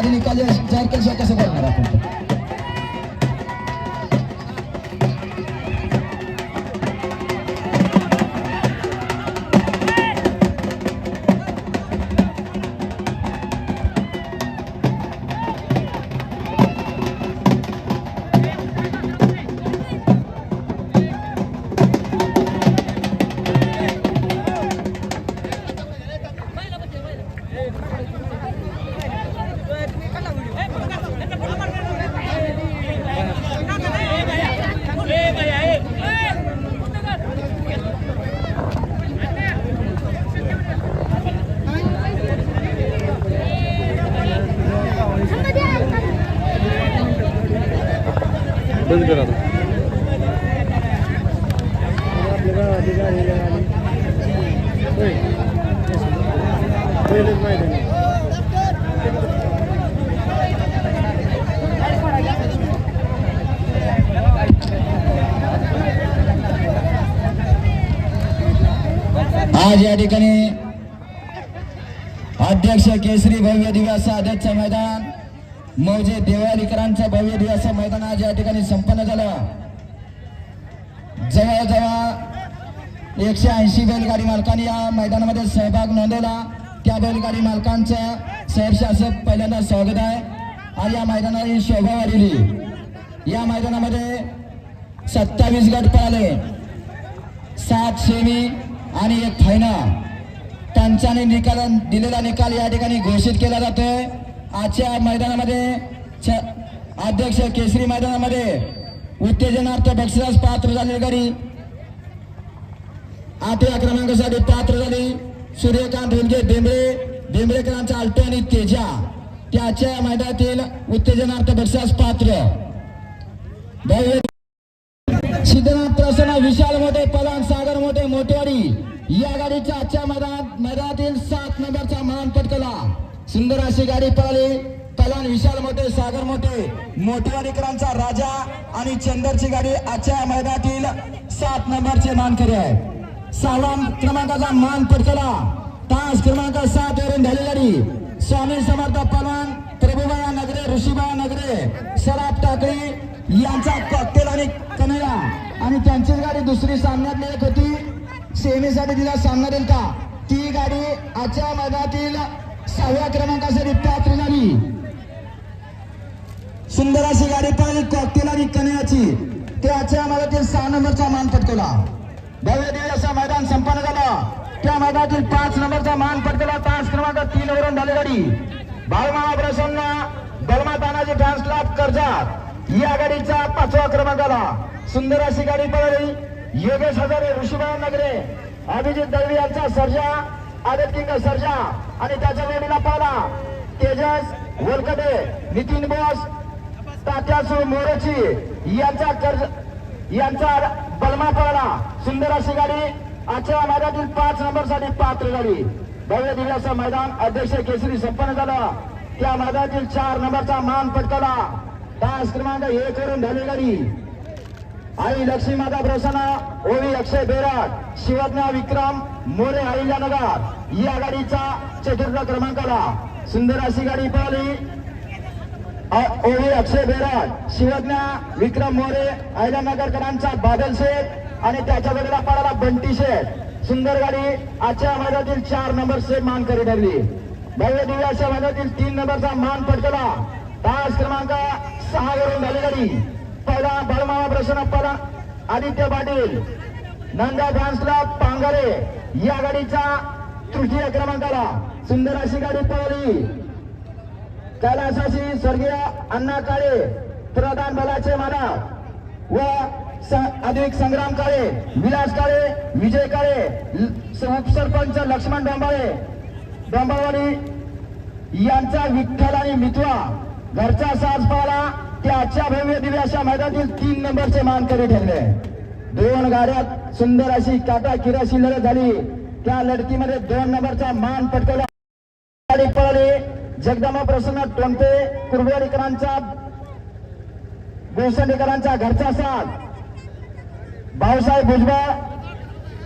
आणि निकाल जाहीर केल्याशिवाय कसं करणार आपण? आज या ठिकाणी अध्यक्ष केसरी भव्य दिवस आदतच मैदान मौजे देवालीकरांचं भव्य दिवस मैदान आज या ठिकाणी संपन्न झालं. जवळजवळ एकशे ऐंशी बैलगाडी मालकांनी या मैदानामध्ये सहभाग नोंदवला. त्या बैलगाडी मालकांचं सहर्ष असं पहिल्यांदा स्वागत आहे आज या मैदानाची शोभा वाढली. या मैदानामध्ये सत्तावीस गट पळाले. सात सेमी आणि एक फायनल त्यांच्याने निकाल दिलेला निकाल या ठिकाणी घोषित केला जातोय आजच्या मैदानामध्ये अध्यक्ष केसरी मैदानामध्ये उत्तेजनार्थ बक्षिसास पात्र झाले घरी. आठव्या क्रमांकासाठी पात्र झाली सूर्यकांत ढोलगे बेंबळे. बेंबळेकरांचा अल्टो आणि तेजा. त्याच्या मैदानातील उत्तेजनार्थ बक्षिसास पात्र. भव्य विशाल मोठे पलान सागर मोठे मोठेवाडी या गाडीच्या आजच्या मैदानात मैदानातील सात नंबरचा मान पटकला. सुंदर अशी गाडी पळाली. पलान विशाल मोठे सागर मोठे मोठेवाडीकरांचा राजा आणि चंदरची गाडी आजच्या मैदानातील सात नंबरचे मानकरी आहे सहावा क्रमांकाचा मान पटकला. तास क्रमांक सात वरून झाली गाडी. स्वामी समर्थ पलान प्रभुबाया नगरे ऋषीबाया नगरे सराफ टाकळी यांचा कॉकटेल आणि कन्हैया. आणि त्यांचीच गाडी दुसरी सामन्यात एक होती. सेमीसाठी तिला सामना देईल का? ती गाडी आजच्या मैदानातील सहाव्या क्रमांकासाठी पात्र झाली सुंदर अशी गाडी पाहिली कॉकटेल आणि कन्हैयाची. ते आजच्या मैदानातील सहा नंबरचा मान पटकवला. भव्य असं मैदान संपन्न झालं. त्या मैदानातील पाच नंबरचा मान पटकवला. तास क्रमांक तीन वरून झाली गाडी बाळमामा प्रसन्न बलमा तानाजी डान्स क्लब कर्जात. या गाडीचा पाचवा क्रमांक आला सुंदर अशी गाडी पळाली. योगेश हजारे ऋषीबाई नगरे अभिजित दळवी यांचा सर्जा आदित्य किंग सर्जा आणि त्याच्या जोडीला पाहिला तेजस वलकटे नितीन बोस तात्यासू मोरेची यांचा कर्ज यांचा बलमा पळाला. सुंदर अशी गाडी आजच्या मैदानातील पाच नंबरसाठी पात्र झाली भव्य दिव्याचं मैदान अध्यक्ष केसरी संपन्न झालं. त्या मैदानातील चार नंबरचा मान पटकवला. तास क्रमांक एक वरून झाली गाडी. आई लक्ष्मी माता प्रसन्न ओवी अक्षय बेराट शिवज्ञा विक्रम मोरे अहिल्यानगर या गाडीचा चतुर्थ क्रमांकाला सुंदर अशी गाडी पळाली. ओवी अक्षय बेराट शिवज्ञा विक्रम मोरे अहिल्यानगरकरांचा बादल शेठ आणि त्याच्या वेळेला पळाला बंटी शेठ. सुंदर गाडी आजच्या मैदानातील चार नंबर से मान करी ठरली भव्य दिव्याच्या मैदानातील तीन नंबरचा मान पटकला तास क्रमांक सहा वरून झाली पहिला बाळमामा प्रसन्न आदित्य पाटील. नंदा डान्सला क्लब पांगारे. या गाडीचा तृतीय क्रमांकाला सुंदर अशी गाडी पळाली. कैलासाशी स्वर्गीय अण्णा काळे प्रधान बलाचे मानव व अधिक संग्राम काळे विलास काळे विजय काळे उपसरपंच लक्ष्मण डोंबाळे डोंबावाडी यांचा विठ्ठल आणि मिथवा घरचा साज पाला त्या आजच्या भव्य दिव्याच्या मैदानातील तीन नंबरचे मानकरी ठरले. दोन गाड्यात सुंदर अशी काटा किराशी लढत झाली. त्या लढतीमध्ये दोन नंबरचा मान पटकवला. गाडी पळाली. जगदंबा प्रसन्न टोनपे कुरवाडीकरांचा गोसंडेकरांचा घरचा साथ भाऊसाहेब भुजबळ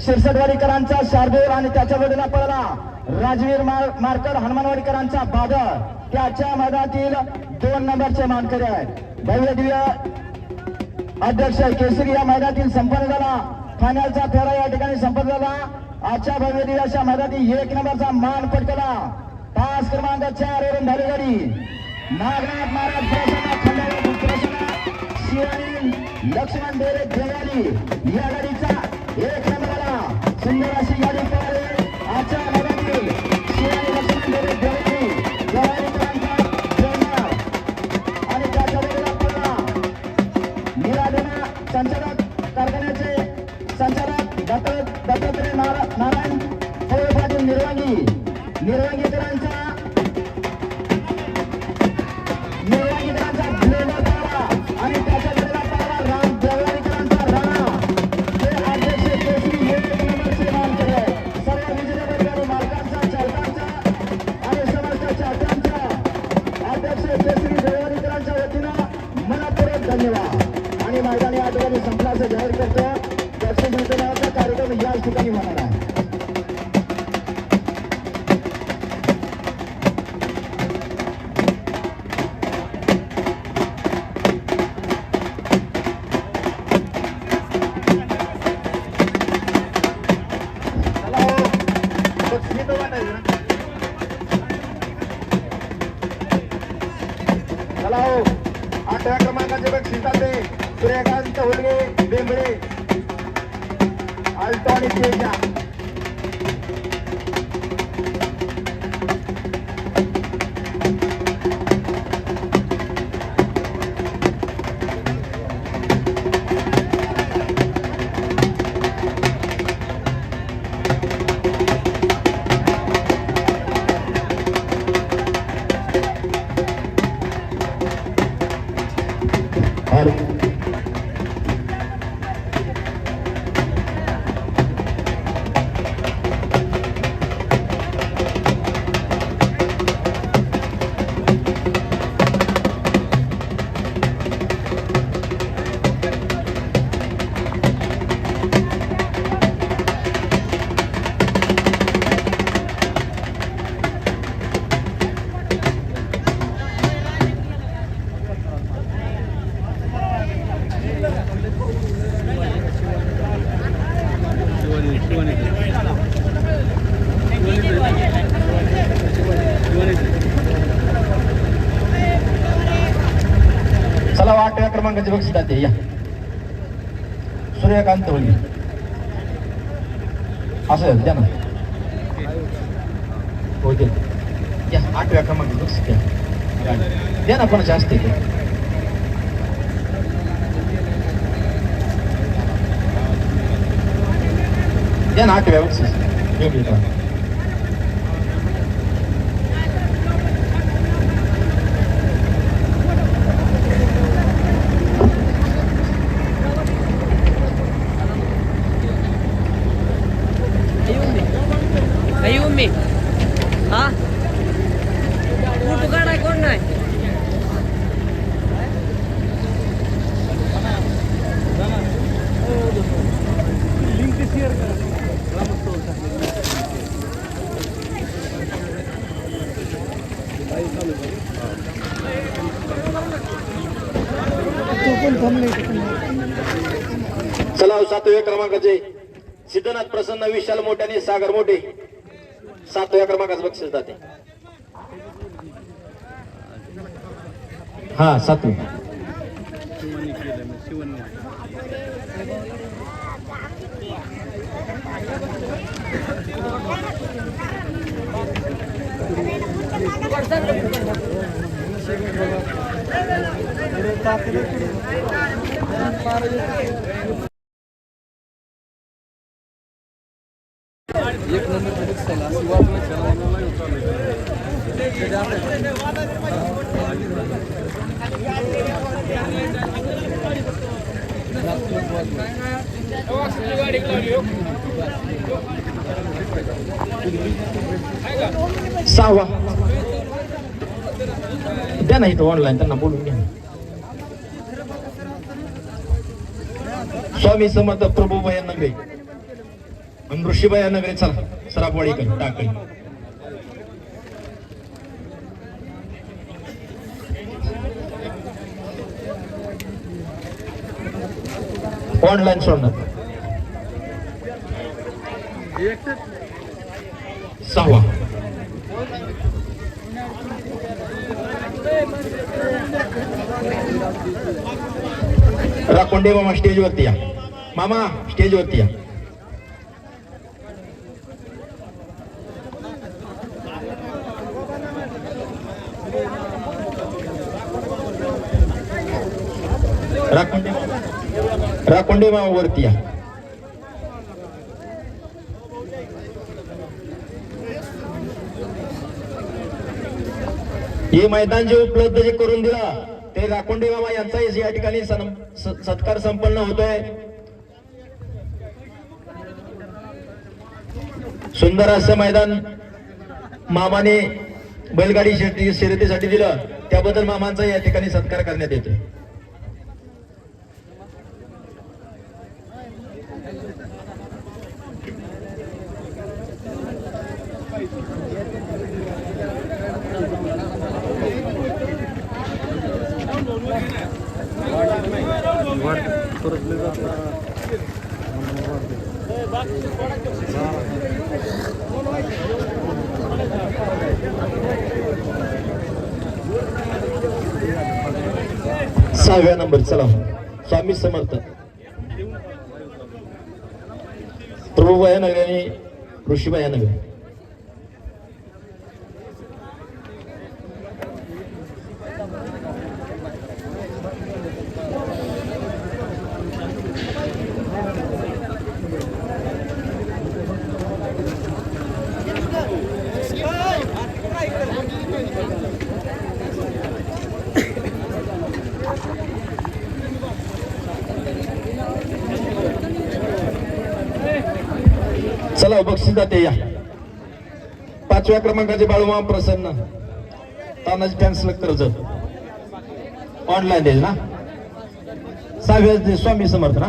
शिरसटवाडीकरांचा शार्दूल आणि त्याच्या वडिला पळाला. राजवीर मार मारकर हनुमानवाडीकरांचा बादर त्याच्या मधातील दोन नंबरचे मानकरी आहेत. भव्य अध्यक्ष केसरी या मैदानातील संपन्न झाला फायनलचा फेरा या ठिकाणी संपन्न झाला आजच्या भव्यदिव्याच्या मैदानातील एक नंबरचा मान पटकला. पाच क्रमांक चार वरून झाली गाडी नागनाथ महाराज प्रसन्न लक्ष्मण बेरे देवाली या गाडीचा एक नंबर आला सुंदर अशी गाडी पळाली. चला हो. आठव्या क्रमांकाचे बक्षीस जाते सूर्यकांत होलगे बेंबळे अल्टॉनिक आठव्या क्रमांकाचे बक्षीस जाते या सूर्यकांत होली असं द्या ना हो दे या आठव्या क्रमांकाचे बक्षीस द्या गाडी. द्या ना कोणाचे असते ते द्या ना आठव्या बक्षीस वेगळी करा. आई तुम्ही? हा? काढाय कोण नाही? चला सातव्या क्रमांकाचे सिद्धनाथ प्रसन्न विशाल मोठ्याने सागर मोठे. सातव्या क्रमांकाचं बक्षीस जाते. हा सातवी एक नंबरमध्ये दिसायला असं वाटलं सहावा. द्या नाही तो ऑनलाईन त्यांना बोलून घ्या. स्वामी समर्थ प्रभू भया नगरे आणि ऋषीबाई नगरे चला. सरापवाडीकर टाकळी. ऑनलाईन सोडणार. सहावा. राखोंडे मामा स्टेजवरती या. मामा स्टेजवरती या. राकोंडे मामा मामा वरती या. हे मैदान जे उपलब्ध जे करून दिलं ते राकोंडे मामा यांचा या ठिकाणी सत्कार संपन्न होतोय. सुंदर असं मैदान मामाने बैलगाडी शर्यती- शर्यतीसाठी दिलं. त्याबद्दल मामांचा या ठिकाणी सत्कार करण्यात येतोय. सहाव्या नंबर चला. स्वामी समर्थ. प्रभूबाया नगर आणि ऋषीबाया नगर चला ते या. पाचव्या क्रमांकाचे बाळूमा प्रसन्न. तानाजी फॅन्स कर्ज. ऑनलाईन द्यायचे ना? सहाव्या स्वामी समर्थ ना?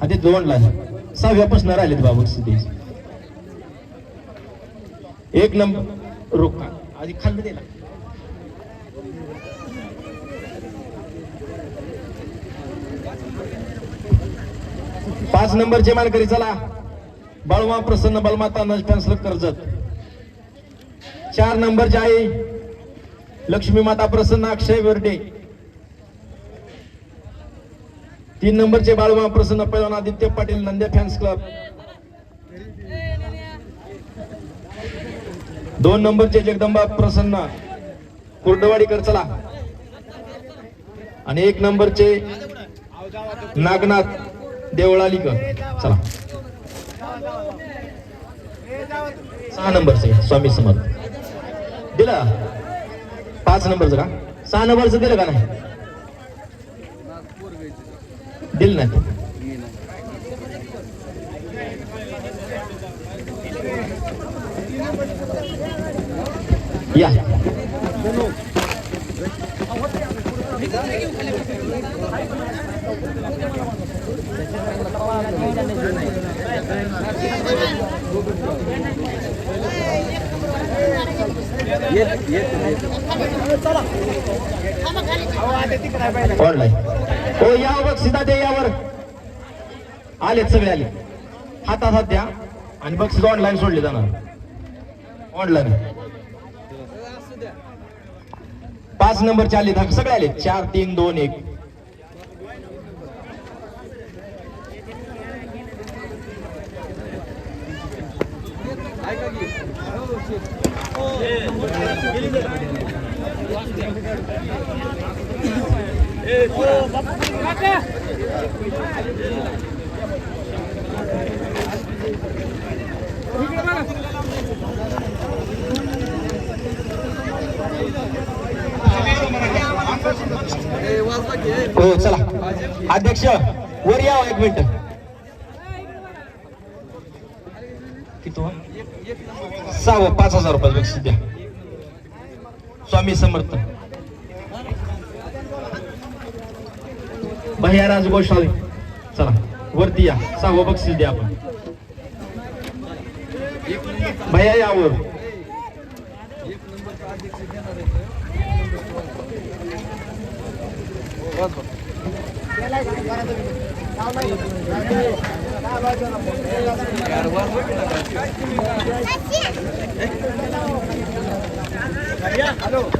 हा ते ऑनलाईन सहाव्यापासून राहिलेत बाबा बक्षीस एक नंबर. रोका. आधी खाल्लं दिला पाच नंबरचे मानकरी चला. बाळवा प्रसन्न बलमाता फॅन्सलर कर्जत. चार नंबरचे आहे लक्ष्मी माता प्रसन्न अक्षय वर्डे. तीन नंबरचे बाळवा प्रसन्न पैलवान आदित्य पाटील नंद्या फॅन्स क्लब. दोन नंबरचे जगदंबा प्रसन्न. कुर्डवाडीकर चला. आणि एक नंबरचे नागनाथ देवळालीकर. चला. सहा नंबरचे स्वामी समर्थ. दिलं. पाच नंबरचं का? सहा नंबरचं दिलं का नाही? दिलं नाही. या. ऑनलाईन हो या बघ सीधा ते यावर. आलेत सगळे आले हातात हात द्या. आणि बक्षीस ऑनलाईन सोडले जाणार. ऑनलाईन पाच नंबरचे आले सगळे आले चार तीन दोन एक. हो चला. अध्यक्ष वर या एक मिनिट. किती सहा सहावं पाच हजार रुपये द्या. स्वामी समर्थ. भैया राज गोसावी. चला वरती या. सहावं बक्षीस द्या आपण. भैया यावर. वाच